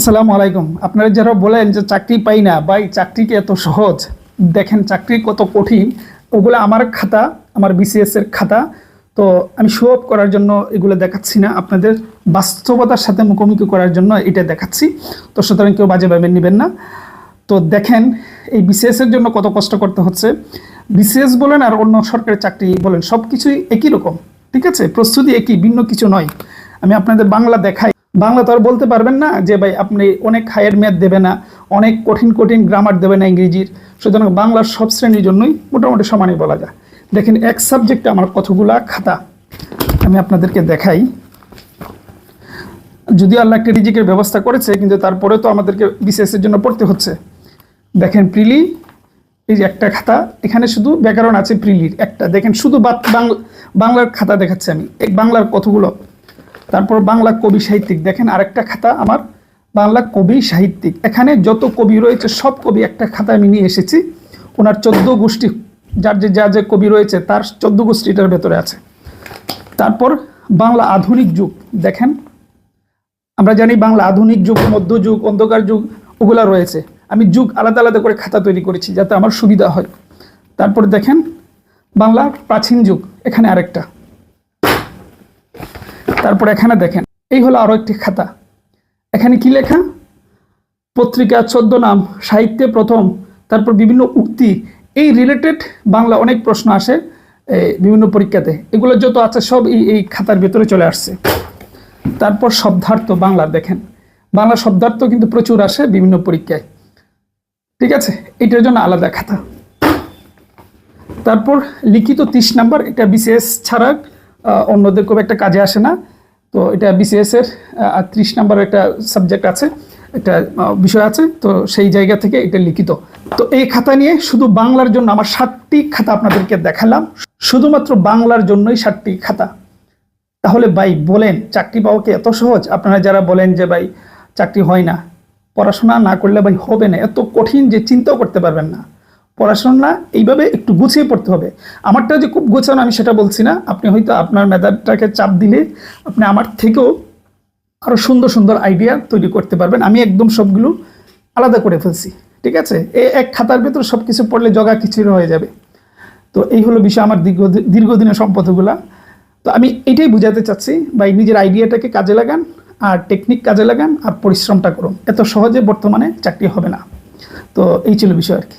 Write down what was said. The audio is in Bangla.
আসসালামু আলাইকুম। আপনারা যারা বলেন যে চাকরি পাই না বা এই চাকরিকে এত সহজ? দেখেন, চাকরি কত কঠিন। ওগুলো আমার খাতা, আমার বিসিএস এর খাতা। তো আমি শো অফ করার জন্য এগুলো দেখাচ্ছি না। আপনাদের বাস্তবতার সাথে মুখোমুখি করার জন্য এটা দেখাচ্ছি। তো সুতরাং কেউ বাজে ভাবে নেবেন না। তো দেখেন, এই বিসিএস এর জন্য কত কষ্ট করতে হচ্ছে। বিসিএস বলেন আর অন্য সরকারি চাকরি বলেন সব কিছুই একই রকম। ঠিক আছে? প্রস্তুতি একই, ভিন্ন কিছু নয়। আমি আপনাদের বাংলা দেখাই। বাংলা তো আর বলতে পারবেন না যে ভাই আপনি অনেক হায়ার ম্যাথ দেবে না, অনেক কঠিন কঠিন গ্রামার দেবে না ইংরেজির। সুতরাং বাংলার সব শ্রেণির জন্যই মোটামুটি সমানই বলা যায়। দেখেন, এক সাবজেক্টে আমার কতগুলা খাতা? আমি আপনাদেরকে দেখাই। যদিও আল্লাহ একটা রিজিকের ব্যবস্থা করেছে, কিন্তু তারপরে তো আমাদেরকে বিসিএস এর জন্য পড়তে হচ্ছে। দেখেন, প্রিলি, এই যে একটা খাতা, এখানে শুধু ব্যাকরণ আছে প্রিলির একটা। দেখেন, শুধু বাংলা বাংলার খাতা দেখাচ্ছি আমি। এই বাংলার কতগুলো? তারপর বাংলা কবি সাহিত্যিক। দেখেন আরেকটা খাতা আমার, বাংলা কবি সাহিত্যিক। এখানে যত কবি রয়েছে, সব কবি একটা খাতা আমি নিয়ে এসেছি। ওনার চোদ্দ গোষ্ঠী, যার যে, যা যে কবি রয়েছে, তার চোদ্দ গোষ্ঠীটার ভেতরে আছে। তারপর বাংলা আধুনিক যুগ, দেখেন। আমরা জানি বাংলা আধুনিক যুগ মধ্যযুগ অন্ধকার যুগ, ওগুলা রয়েছে। আমি যুগ আলাদা আলাদা করে খাতা তৈরি করেছি, যাতে আমার সুবিধা হয়। তারপর দেখেন বাংলা প্রাচীন যুগ, এখানে আরেকটা। তারপর এখানে দেখেন, এই হলো আরও একটি খাতা। এখানে কি লেখা? পত্রিকা চোদ্দ নাম, সাহিত্যে প্রথম, তারপর বিভিন্ন উক্তি। এই রিলেটেড বাংলা অনেক প্রশ্ন আসে বিভিন্ন পরীক্ষাতে। এগুলো যত আছে সব এই এই খাতার ভেতরে চলে আসছে। তারপর শব্দার্থ বাংলা দেখেন। বাংলা শব্দার্থ কিন্তু প্রচুর আসে বিভিন্ন পরীক্ষায়। ঠিক আছে? এটার জন্য আলাদা খাতা। তারপর লিখিত তিরিশ নাম্বার, এটা বিশেষ ছাড়া অন্যদের খুব একটা কাজে আসে না। তো এটা বিসিএস এর ত্রিশ নাম্বার একটা সাবজেক্ট আছে, একটা বিষয় আছে, তো সেই জায়গা থেকে এটা লিখিত। তো এই খাতা নিয়ে শুধু বাংলার জন্য আমার ষাটটি খাতা আপনাদেরকে দেখালাম, শুধুমাত্র বাংলার জন্যই ষাটটি খাতা। তাহলে ভাই বলেন, চাকরি পাওয়া কি এত সহজ? আপনারা যারা বলেন যে ভাই চাকরি হয় না, পড়াশোনা না করলে ভাই হবে না, এত কঠিন যে চিন্তাও করতে পারবেন না। পড়াশোনা এইভাবে একটু গুছিয়ে পড়তে হবে। আমারটা যে খুব গোছানো, আমি সেটা বলছি না। আপনি হয়তো আপনার মেধাটাকে চাপ দিলে আপনি আমার থেকেও আরও সুন্দর সুন্দর আইডিয়া তৈরি করতে পারবেন। আমি একদম সবগুলো আলাদা করে ফেলছি, ঠিক আছে? এ এক খাতার ভেতর সব কিছু পড়লে জগা খিচুড়ি হয়ে যাবে। তো এই হলো বিষয় আমার দীর্ঘ, দীর্ঘদিনের সম্পদগুলা। তো আমি এটাই বুঝাতে চাচ্ছি, ভাই, নিজের আইডিয়াটাকে কাজে লাগান, আর টেকনিক কাজে লাগান, আর পরিশ্রমটা করুন। এত সহজে বর্তমানে চাকরি হবে না। তো এই ছিল বিষয় আর কি।